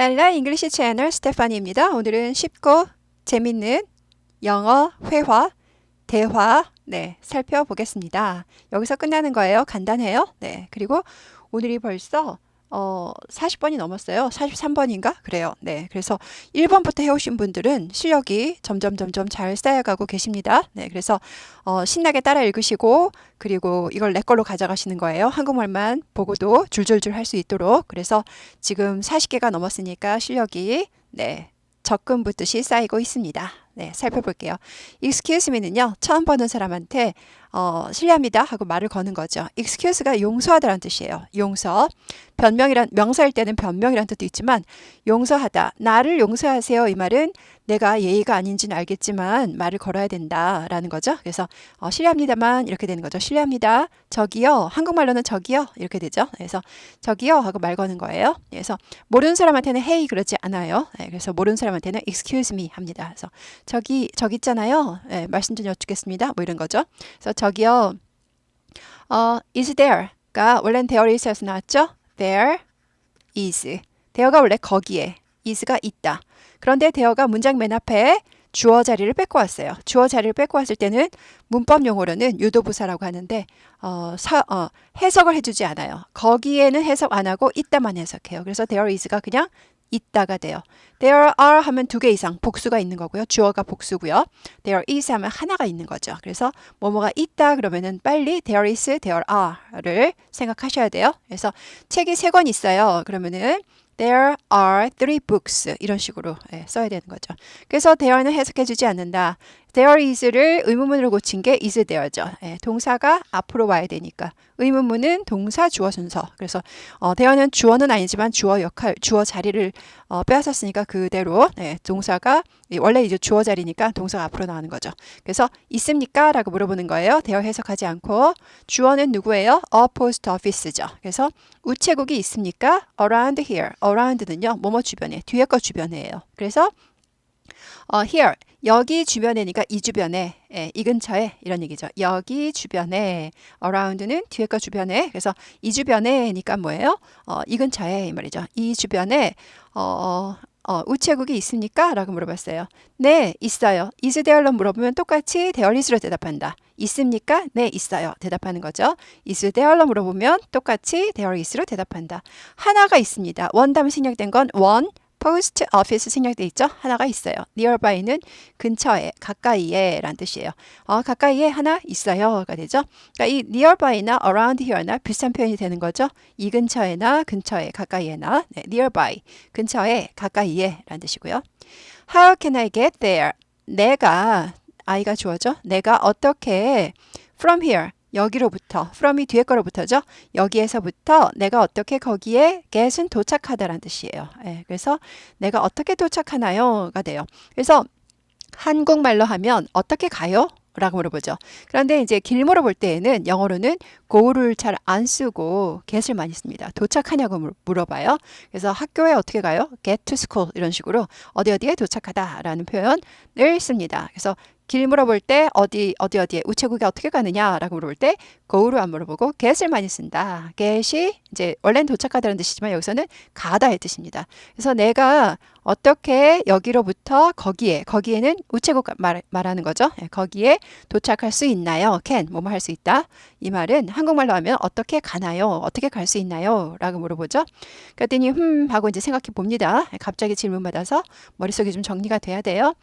랄라 잉글리시 채널 스테파니입니다. 오늘은 쉽고 재밌는 영어 회화, 대화 네, 살펴보겠습니다. 여기서 끝나는 거예요. 간단해요. 네. 그리고 오늘이 벌써 어, 40번이 넘었어요. 43번인가? 그래요. 네. 그래서 1번부터 해오신 분들은 실력이 점점 점점 잘 쌓여가고 계십니다. 네. 그래서 어, 신나게 따라 읽으시고 그리고 이걸 내 걸로 가져가시는 거예요. 한국말만 보고도 줄줄줄 할 수 있도록. 그래서 지금 40개가 넘었으니까 실력이 네. 적금 붙듯이 쌓이고 있습니다. 네, 살펴볼게요. excuse me는요, 처음 보는 사람한테 어, 실례합니다 하고 말을 거는 거죠. excuse가 용서하다라는 뜻이에요. 용서. 변명이란 명사일 때는 변명이란 뜻도 있지만 용서하다. 나를 용서하세요. 이 말은 내가 예의가 아닌지는 알겠지만 말을 걸어야 된다라는 거죠. 그래서 어, 실례합니다만 이렇게 되는 거죠. 실례합니다. 저기요. 한국말로는 저기요. 이렇게 되죠. 그래서 저기요 하고 말 거는 거예요. 그래서 모르는 사람한테는 hey 그러지 않아요. 네, 그래서 모르는 사람한테는 excuse me 합니다. 그래서 저기 저기 있잖아요. 네, 말씀 좀 여쭙겠습니다. 뭐 이런 거죠. 그래서 저기요. 어, is there가 원래는 there is에서 나왔죠? There is. there가 원래 거기에, is가 있다. 그런데 there가 문장 맨 앞에 주어 자리를 뺏고 왔어요. 주어 자리를 뺏고 왔을 때는 문법 용어로는 유도부사라고 하는데 어, 사, 어, 해석을 해주지 않아요. 거기에는 해석 안 하고 있다만 해석해요. 그래서 there is가 그냥 있다가 돼요. There are 하면 두 개 이상 복수가 있는 거고요. 주어가 복수고요. There is 하면 하나가 있는 거죠. 그래서 뭐뭐가 있다 그러면은 빨리 there is, there are를 생각하셔야 돼요. 그래서 책이 세 권 있어요. 그러면은 There are three books 이런 식으로 예, 써야 되는 거죠. 그래서 there는 해석해주지 않는다. There is를 의문문으로 고친 게 is there죠. 예, 동사가 앞으로 와야 되니까 의문문은 동사 주어 순서. 그래서 어, there는 주어는 아니지만 주어 역할, 주어 자리를 어, 빼앗았으니까 그대로 예, 동사가 원래 이제 주어 자리니까 동사가 앞으로 나오는 거죠. 그래서 있습니까? 라고 물어보는 거예요. 대어 해석하지 않고 주어는 누구예요? A post office죠. 그래서 우체국이 있습니까? Around here. Around는요. 뭐뭐 주변에, 뒤에 거 주변에예요. 그래서 어, here 여기 주변에니까 이 주변에 예, 이 근처에 이런 얘기죠. 여기 주변에 around는 뒤에 거 주변에 그래서 이 주변에니까 뭐예요? 어, 이 근처에 이 말이죠. 이 주변에 어, 어, 우체국이 있습니까? 라고 물어봤어요. 네, 있어요. is there로 물어보면 똑같이 there is로 대답한다. 있습니까? 네, 있어요. 대답하는 거죠. is there로 물어보면 똑같이 there is로 대답한다. 하나가 있습니다. 원담 생략된 건 one, post office 생략돼 있죠? 하나가 있어요. nearby는 근처에, 가까이에 라는 뜻이에요. 어, 가까이에 하나 있어요가 되죠. 그러니까 이 nearby나 around here나 비슷한 표현이 되는 거죠. 이 근처에나 근처에, 가까이에나 네, nearby, 근처에, 가까이에 라는 뜻이고요. How can I get there? 내가, 아이가 주어죠. 내가 어떻게 from here, 여기로부터 from이 뒤에 거로부터죠. 여기에서부터 내가 어떻게 거기에 get은 도착하다라는 뜻이에요. 예, 그래서 내가 어떻게 도착하나요가 돼요. 그래서 한국말로 하면 어떻게 가요? 라고 물어보죠. 그런데 이제 길 물어볼 때에는 영어로는 go를 잘 안 쓰고 get을 많이 씁니다. 도착하냐고 물어봐요. 그래서 학교에 어떻게 가요? get to school 이런 식으로 어디 어디에 도착하다라는 표현을 씁니다. 그래서 길 물어볼 때 어디 어디 어디에 우체국에 어떻게 가느냐라고 물어볼 때 go를 안 물어보고 get을 많이 쓴다. get이 이제 원래는 도착하다는 뜻이지만 여기서는 가다의 뜻입니다. 그래서 내가 어떻게 여기로부터 거기에 거기에는 우체국 말, 말하는 거죠. 예, 거기에 도착할 수 있나요? can 뭐뭐 할 수 있다. 이 말은 한국말로 하면 어떻게 가나요? 어떻게 갈 수 있나요? 라고 물어보죠. 그랬더니 흠 하고 이제 생각해 봅니다. 예, 갑자기 질문 받아서 머릿속이 좀 정리가 돼야 돼요.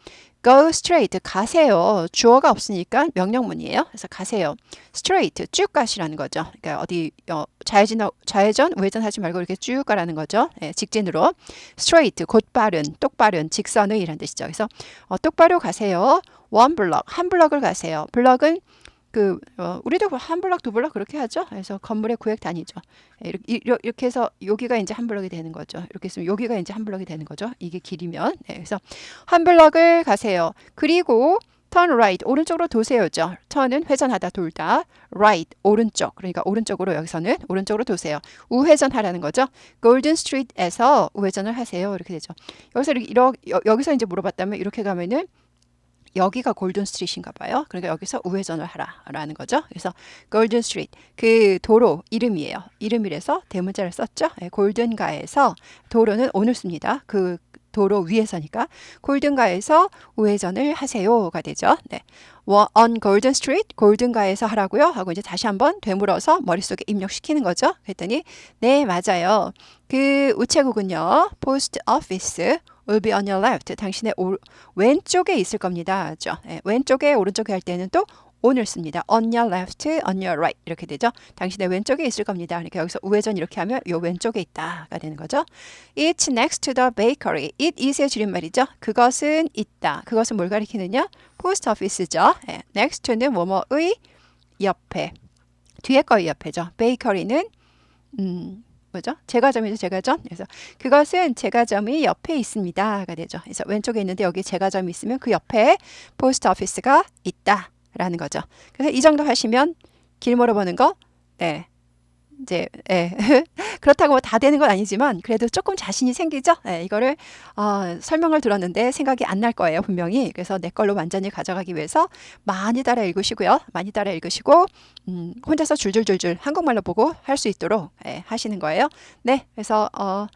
Go straight 가세요. 주어가 없으니까 명령문이에요. 그래서 가세요. straight 쭉 가시라는 거죠. 그러니까 어디 어, 좌회전 좌회전 우회전 하지 말고 이렇게 쭉 가라는 거죠. 예, 직진으로 straight 곧바른 똑바른 직선의 이란 뜻이죠. 그래서 어, 똑바로 가세요. one block 한 블럭을 가세요. 블럭은 그 어, 우리도 한 블럭 두 블럭 그렇게 하죠. 그래서 건물의 구획 단위죠. 예, 이렇게, 이렇게 해서 여기가 이제 한 블럭이 되는 거죠. 이렇게 했으면 여기가 이제 한 블럭이 되는 거죠. 이게 길이면 네, 그래서 한 블럭을 가세요. 그리고 turn right 오른쪽으로 도세요죠. turn은 회전하다 돌다. right 오른쪽 그러니까 오른쪽으로 여기서는 오른쪽으로 도세요. 우회전하라는 거죠. 골든 스트리트에서 우회전을 하세요. 이렇게 되죠. 여기서 이렇게 여기서 이제 물어봤다면 이렇게 가면은 여기가 골든 스트리트인가 봐요. 그러니까 여기서 우회전을 하라라는 거죠. 그래서 골든 스트리트 그 도로 이름이에요. 이름이라서 대문자를 썼죠. 예, 골든가에서 도로는 오늘 씁니다. 그 도로 위에서니까 골든가에서 우회전을 하세요가 되죠. 네. 워- on Golden Street 골든가에서 하라고요 하고 이제 다시 한번 되물어서 머릿속에 입력시키는 거죠. 그랬더니 네 맞아요. 그 우체국은요 post office will be on your left 당신의 오, 왼쪽에 있을 겁니다. 그죠? 네, 왼쪽에 오른쪽에 할 때는 또 on을 씁니다. on your left, on your right 이렇게 되죠. 당신의 왼쪽에 있을 겁니다. 그러니까 여기서 우회전 이렇게 하면 요 왼쪽에 있다가 되는 거죠. It's next to the bakery. It is의 줄임말이죠. 그것은 있다. 그것은 뭘 가리키느냐? post office죠. 예, next to는 뭐뭐의 옆에. 뒤에 거의 옆에죠. bakery는 음, 뭐죠? 제과점이죠, 제과점. 그래서 그것은 제과점이 옆에 있습니다가 되죠. 그래서 왼쪽에 있는데 여기 제과점이 있으면 그 옆에 포스트 오피스가 있다라는 거죠. 그래서 이 정도 하시면 길 물어보는 거, 네. 이제 예. 그렇다고 뭐 다 되는 건 아니지만 그래도 조금 자신이 생기죠. 예, 이거를 어, 설명을 들었는데 생각이 안 날 거예요 분명히. 그래서 내 걸로 완전히 가져가기 위해서 많이 따라 읽으시고요. 많이 따라 읽으시고 음, 혼자서 줄줄줄줄 한국말로 보고 할 수 있도록 예, 하시는 거예요. 네, 그래서 어,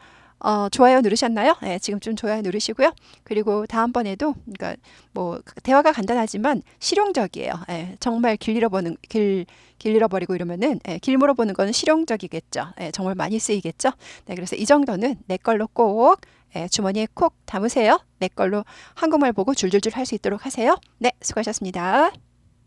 어, 좋아요 누르셨나요? 예, 지금쯤 좋아요 누르시고요. 그리고 다음번에도 그러니까 뭐 대화가 간단하지만 실용적이에요. 예, 정말 길 잃어버는 길, 길 잃어버리고 이러면은 예, 길 물어보는 거는 실용적이겠죠. 예, 정말 많이 쓰이겠죠. 네, 그래서 이 정도는 내 걸로 꼭 예, 주머니에 콕 담으세요. 내 걸로 한국말 보고 줄줄줄 할 수 있도록 하세요. 네, 수고하셨습니다.